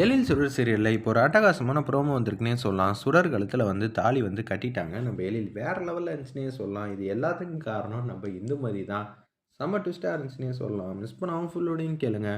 எழில் சுடர் சீரியலில் இப்போ ஒரு அட்டகாசமான ப்ரோமோ வந்திருக்குன்னே சொல்லலாம். சுடர் கழுத்தில் வந்து தாலி வந்து கட்டிட்டாங்க. நம்ம எழில் வேறு லெவலில் இருந்துச்சுன்னே சொல்லலாம். இது எல்லாத்துக்கும் காரணம் நம்ம இந்துமதி தான் செம்ம ட்விஸ்ட்டாக இருந்துச்சுன்னே சொல்லலாம். மிஸ் பண்ணாமல் ஃபுல்லோடையும் கேளுங்க.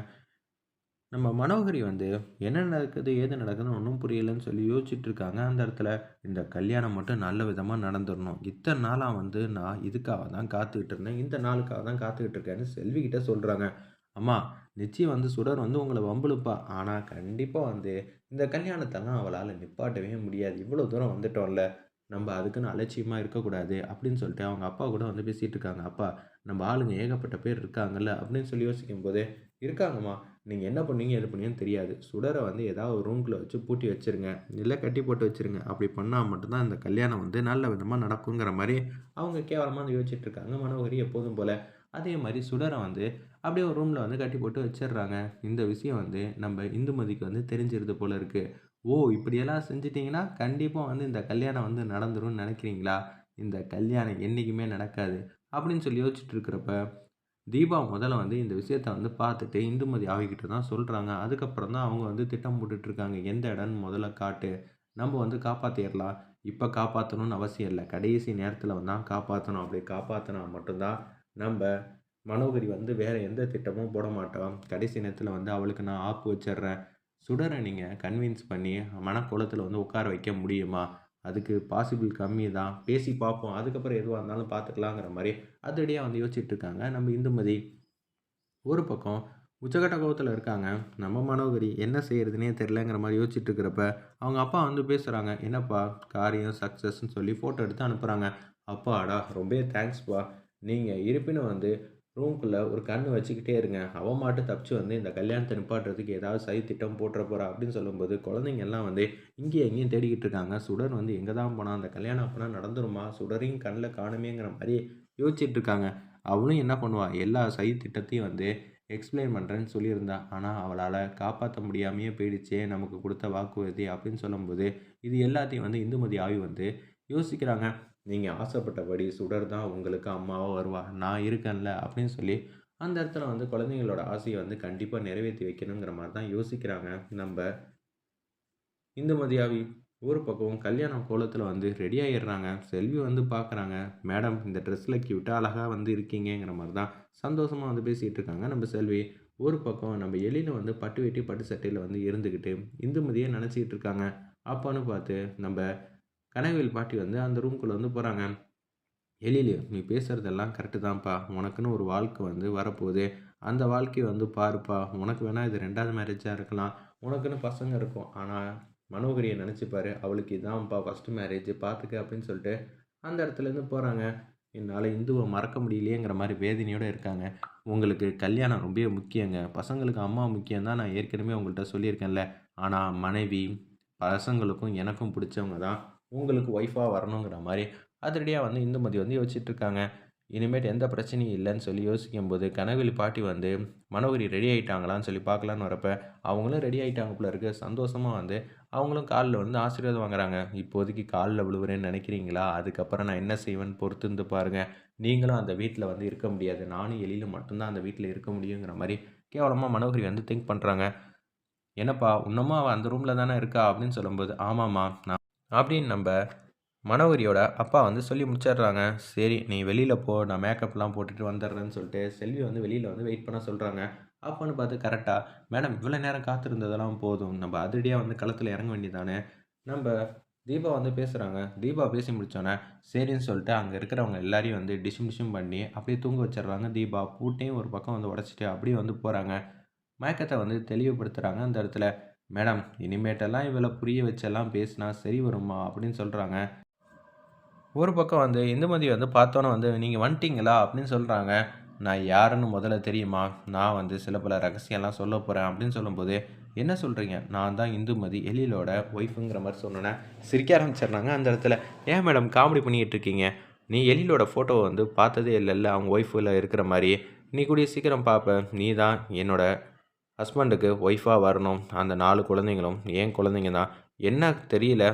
நம்ம மனோகரி வந்து என்ன நடக்குது ஏது நடக்குதுன்னு ஒன்றும் புரியலைன்னு சொல்லி யோசிச்சுட்டு இருக்காங்க. அந்த இடத்துல இந்த கல்யாணம் மட்டும் நல்ல விதமாக நடந்துடணும் இத்தனை நாளாக வந்து நான் இதுக்காக தான் காத்துக்கிட்டு இருந்தேன். இந்த நாளுக்காக தான் காத்துக்கிட்டு இருக்கேன்னு செல்விக்கிட்ட சொல்கிறாங்க அம்மா நிச்சயம் வந்து சுடர் வந்து உங்களை வம்புழுப்பா. ஆனால் கண்டிப்பாக வந்து இந்த கல்யாணத்தெல்லாம் அவளால் நிப்பாட்டவே முடியாது. இவ்வளோ தூரம் வந்துட்டோம்ல. நம்ம அதுக்குன்னு அலட்சியமாக இருக்கக்கூடாது அப்படின்னு சொல்லிட்டு அவங்க அப்பா கூட வந்து பேசிகிட்டு இருக்காங்க. அப்பா நம்ம ஆளுங்க ஏகப்பட்ட பேர் இருக்காங்கல்ல அப்படின்னு சொல்லி யோசிக்கும் போது இருக்காங்கம்மா. நீங்கள் என்ன பண்ணீங்க எது பண்ணீங்கன்னு தெரியாது. சுடரை வந்து ஏதாவது ஒரு ரூம்குள்ளே வச்சு பூட்டி வச்சுருங்க. இல்லை கட்டி போட்டு வச்சுருங்க. அப்படி பண்ணால் மட்டும்தான் இந்த கல்யாணம் வந்து நல்ல விதமாக நடக்குங்கிற மாதிரி அவங்க கேவலமாக யோசிச்சுட்டு இருக்காங்க. மனோகரி எப்போதும் போல். அதே மாதிரி சுடரை வந்து அப்படியே ஒரு ரூமில் வந்து கட்டி போட்டு வச்சிடுறாங்க. இந்த விஷயம் வந்து நம்ம இந்துமதிக்கு வந்து தெரிஞ்சிருது போல இருக்குது ஓ இப்படியெல்லாம் செஞ்சிட்டிங்கன்னா கண்டிப்பாக வந்து இந்த கல்யாணம் வந்து நடந்துரும்னு நினைக்கிறீங்களா? இந்த கல்யாணம் என்றைக்குமே நடக்காது அப்படின்னு சொல்லி யோசிச்சுட்டு இருக்கிறப்ப தீபா முதல்ல வந்து இந்த விஷயத்த வந்து பார்த்துட்டு இந்துமதி ஆகிக்கிட்டு தான் சொல்கிறாங்க அதுக்கப்புறம் தான் அவங்க வந்து திட்டம் போட்டுட்ருக்காங்க எந்த இடம்னு முதல்ல காட்டு. நம்ம வந்து காப்பாற்றிடலாம் இப்போ காப்பாற்றணும்னு அவசியம் இல்லை. கடைசி நேரத்தில் வந்தால் காப்பாற்றணும் அப்படி காப்பாற்றினா மட்டும்தான் நம்ம மனோகரி வந்து வேறு எந்த திட்டமும் போட மாட்டோம் கடைசி நேரத்தில் வந்து அவளுக்கு நான் ஆப்பு வச்சிட்றேன். சுடரை நீங்கள் கன்வின்ஸ் பண்ணி மனக்குளத்தில் வந்து உட்கார வைக்க முடியுமா? அதுக்கு பாசிபிள் கம்மி தான். பேசி பார்ப்போம். அதுக்கப்புறம் எதுவாக இருந்தாலும் பார்த்துக்கலாங்கிற மாதிரி அதடியாக வந்து யோசிச்சுட்டு இருக்காங்க. நம்ம இந்துமதி ஒரு பக்கம் உச்சகட்ட கோபத்தில் இருக்காங்க. நம்ம மனோகரி என்ன செய்கிறதுனே தெரிலங்கிற மாதிரி யோசிச்சுட்டு இருக்கிறப்ப அவங்க அப்பா வந்து பேசுகிறாங்க என்னப்பா காரியம் சக்ஸஸ்ன்னு சொல்லி ஃபோட்டோ எடுத்து அனுப்புகிறாங்க அப்பாடா ரொம்ப தேங்க்ஸ்ப்பா நீங்கள் இருப்பினும் வந்து ரூம்குள்ளே ஒரு கண் வச்சுக்கிட்டே இருங்க. அவன் மாட்டு தப்பிச்சு வந்து இந்த கல்யாணத்தை நிப்பாட்டுறதுக்கு ஏதாவது சதி திட்டம் போட்டுற போகிறா அப்படின்னு சொல்லும்போது குழந்தைங்க எல்லாம் வந்து இங்கேயும் எங்கேயும் தேடிக்கிட்டு இருக்காங்க. சுடர் வந்து எங்கே தான் போனால் அந்த கல்யாணம் அப்போனா நடந்துருமா? சுடரையும் கண்ணில் காணுமேங்கிற மாதிரி யோசிச்சுட்டு இருக்காங்க. அவளும் என்ன பண்ணுவாள் எல்லா சதி திட்டத்தையும் வந்து எக்ஸ்பிளைன் பண்ணுறேன்னு சொல்லியிருந்தா. ஆனால் அவளால் காப்பாற்ற முடியாமையே போயிடுச்சே நமக்கு கொடுத்த வாக்குறுதி அப்படின்னு சொல்லும்போது இது எல்லாத்தையும் வந்து இந்துமதி ஆய்வு வந்து யோசிக்கிறாங்க. நீங்கள் ஆசைப்பட்டபடி சுடர் தான் உங்களுக்கு அம்மாவாக வருவா நான் இருக்கேன்ல அப்படின்னு சொல்லி அந்த இடத்துல வந்து குழந்தைங்களோட ஆசையை வந்து கண்டிப்பாக நிறைவேற்றி வைக்கணுங்கிற மாதிரி தான் யோசிக்கிறாங்க. நம்ம இந்துமதியாவி ஒரு பக்கம் கல்யாணம் கோலத்தில் வந்து ரெடி ஆகிடுறாங்க செல்வி வந்து பார்க்குறாங்க மேடம் இந்த ட்ரெஸ்ஸில் க்யூட்டாக அழகாக வந்து இருக்கீங்கிற மாதிரி தான் சந்தோஷமாக வந்து பேசிகிட்டு இருக்காங்க. நம்ம செல்வி ஒரு பக்கம் நம்ம எளியில் வந்து பட்டு வெட்டி பட்டு சட்டையில் வந்து இருந்துக்கிட்டு இந்துமதியை நினச்சிக்கிட்டு இருக்காங்க. அப்பான்னு பார்த்து நம்ம கனவில் பாட்டி வந்து அந்த ரூம்குள்ளே வந்து போகிறாங்க எழிலியோ நீ பேசுகிறதெல்லாம் கரெக்டு தான்ப்பா. உனக்குன்னு ஒரு வாழ்க்கை வந்து வரப்போகுது. அந்த வாழ்க்கையை வந்து பாருப்பா. உனக்கு வேணால் இது ரெண்டாவது மேரேஜாக இருக்கலாம். உனக்குன்னு பசங்க இருக்கும். ஆனால் மனோகரியை நினச்சிப்பாரு அவளுக்கு இதான்ப்பா ஃபஸ்ட்டு மேரேஜ் பார்த்துக்க அப்படின்னு சொல்லிட்டு அந்த இடத்துலேருந்து போகிறாங்க என்னால் இந்துவை மறக்க முடியலையேங்கிற மாதிரி வேதனையோடு இருக்காங்க. உங்களுக்கு கல்யாணம் ரொம்ப முக்கியங்க. பசங்களுக்கு அம்மா முக்கியம் தான் நான் ஏற்கனவே உங்கள்கிட்ட சொல்லியிருக்கேன்ல. ஆனால் மனைவி பசங்களுக்கும் எனக்கும் பிடிச்சவங்க தான் உங்களுக்கு ஒய்ஃபாக வரணுங்கிற மாதிரி அதிரடியாக வந்து இந்துமதி வந்து யோசிச்சுட்ருக்காங்க இனிமேட்டு எந்த பிரச்சனையும் இல்லைன்னு சொல்லி யோசிக்கும் போது கனவில் பாட்டி வந்து மனோகரி ரெடி ஆகிட்டாங்களான்னு சொல்லி பார்க்கலான்னு வரப்போ அவங்களும் ரெடி ஆகிட்டாங்க போல இருக்கு. சந்தோஷமாக வந்து அவங்களும் காலில் வந்து ஆசீர்வாதம் வாங்குறாங்க. இப்போதைக்கு காலில் விழுவுறேன்னு நினைக்கிறீங்களா? அதுக்கப்புறம் நான் என்ன செய்வேன்னு பொறுத்து இருந்து பாருங்கள் நீங்களும் அந்த வீட்டில் வந்து இருக்க முடியாது. நானும் எளியில் மட்டும்தான் அந்த வீட்டில் இருக்க முடியுங்கிற மாதிரி கேவலமாக மனோகரி வந்து திங்க் பண்ணுறாங்க என்னப்பா இன்னமும் அவள் அந்த ரூமில் தானே இருக்கா? அப்படின்னு சொல்லும்போது ஆமாம்மா நான் அப்படின்னு நம்ம மனோகரியோட அப்பா வந்து சொல்லி முடிச்சிடுறாங்க. சரி நீ வெளியில் போ நான் மேக்கப்லாம் போட்டுட்டு வந்துடுறேன்னு சொல்லிட்டு செல்வி வந்து வெளியில் வந்து வெயிட் பண்ண சொல்கிறாங்க அப்பான்னு பார்த்து கரெக்டாக மேடம் இவ்வளோ நேரம் காத்திருந்ததெல்லாம் போதும். நம்ம அதிரடியாக வந்து களத்தில் இறங்க வேண்டியதானே நம்ம தீபா வந்து பேசுகிறாங்க தீபா பேசி முடித்தோன்னே சரின்னு சொல்லிட்டு அங்கே இருக்கிறவங்க எல்லாரையும் வந்து டிஷும் டிஷும் பண்ணி அப்படியே தூங்க வச்சிடுறாங்க தீபா. பூட்டையும் ஒரு பக்கம் வந்து உடச்சிட்டு அப்படியே வந்து போகிறாங்க மயக்கத்தை வந்து தெளிவுபடுத்துகிறாங்க அந்த இடத்துல மேடம் இனிமேட்டெல்லாம் இவளை புரிய வச்செல்லாம் பேசினா சரி வருமா? அப்படின்னு சொல்கிறாங்க ஒரு பக்கம் வந்து இந்துமதி வந்து பார்த்தோன்னே வந்து நீங்கள் வந்துட்டீங்களா? அப்படின்னு சொல்கிறாங்க நான் யாருன்னு முதல்ல தெரியுமா? நான் வந்து சில பல ரகசியம்லாம் சொல்ல போகிறேன் அப்படின்னு சொல்லும்போது என்ன சொல்கிறீங்க நான் தான் இந்துமதி எழிலோட ஒய்ஃபுங்கிற மாதிரி சொன்னோன்னே சிரிக்க ஆரம்பிச்சிடுறாங்க அந்த இடத்துல. ஏன் மேடம் காமெடி பண்ணிகிட்டு இருக்கீங்க? நீ எழிலோட ஃபோட்டோவை வந்து பார்த்ததே இல்லைல்ல. அவங்க ஒய்ஃபில் இருக்கிற மாதிரி. நீ கூடிய சீக்கிரம் பார்ப்ப நீ தான் என்னோட ஹஸ்பண்டுக்கு ஒய்ஃபாக வரணும். அந்த நாலு குழந்தைங்களும் ஏன் குழந்தைங்க தான் என்ன தெரியல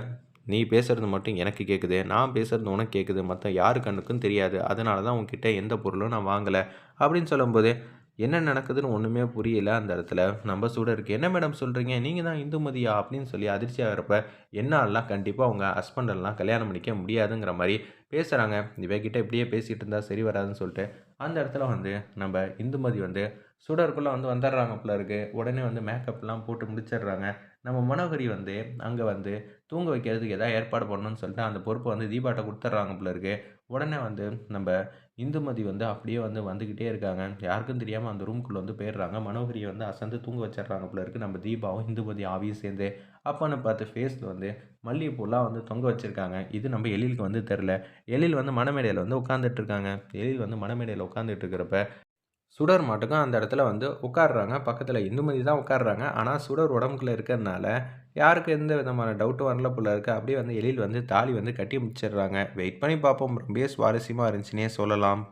நீ பேசுகிறது மட்டும் எனக்கு கேட்குது நான் பேசுகிறது உனக்கு கேட்குது மற்ற யாரு கண்ணுக்கும் தெரியாது அதனால தான் உங்ககிட்ட எந்த பொருளும் நான் வாங்கலை அப்படின்னு சொல்லும்போது என்ன நடக்குதுன்னு ஒன்றுமே புரியல அந்த இடத்துல. நம்ம சுடருக்கு என்ன மேடம் சொல்கிறீங்க நீங்கள் தான் இந்துமதியா அப்படின்னு சொல்லி அதிர்ச்சி ஆகிறப்ப கண்டிப்பாக அவங்க ஹஸ்பண்டெல்லாம் கல்யாணம் பண்ணிக்க முடியாதுங்கிற மாதிரி பேசுகிறாங்க இவகிட்ட இப்படியே பேசிகிட்டு இருந்தால் சரி வராதுன்னு சொல்லிட்டு அந்த இடத்துல வந்து நம்ம இந்துமதி வந்து சுடருக்குள்ளே வந்து வந்துடுறாங்க போல இருக்குது உடனே வந்து மேக்கப்லாம் போட்டு முடிச்சிடுறாங்க. நம்ம மனோகரி வந்து அங்கே வந்து தூங்க வைக்கிறதுக்கு எதாவது ஏற்பாடு பண்ணணும்னு சொல்லிட்டு அந்த பொறுப்பை வந்து தீபாட்ட கொடுத்துட்றாங்க போல இருக்கு. உடனே வந்து நம்ம இந்துமதி வந்து அப்படியே வந்து வந்துக்கிட்டே இருக்காங்க. யாருக்கும் தெரியாமல் அந்த ரூம்குள்ளே வந்து போயிடுறாங்க. மனோகரியை வந்து அசந்து தூங்க வச்சிடுறாங்க போல இருக்குது நம்ம தீபாவும் இந்துமதி ஆவியும் சேர்ந்து அப்போன்னு பார்த்து ஃபேஸில் வந்து மல்லிகைப்பூலாம் வந்து தொங்க வச்சுருக்காங்க. இது நம்ம எழிலுக்கு வந்து தெரில எழில் வந்து மணமேடையில் வந்து உட்காந்துட்டு இருக்காங்க. எழில் வந்து மணமேடையில் உட்காந்துட்டு இருக்கிறப்ப சுடர் மாட்டுக்கும் அந்த இடத்துல வந்து உட்காடுறாங்க பக்கத்தில் இந்துமதி தான் உட்காடுறாங்க ஆனால் சுடர் உடம்புக்குள்ளே இருக்கிறதுனால யாருக்கு எந்த விதமான டவுட்டும் வரல போல இருக்குது அப்படியே வந்து எழில் வந்து தாலி வந்து கட்டி முடிச்சிடுறாங்க. வெயிட் பண்ணி பார்ப்போம். ரொம்பவே சுவாரஸ்யமாக இருந்துச்சுன்னே சொல்லலாம்.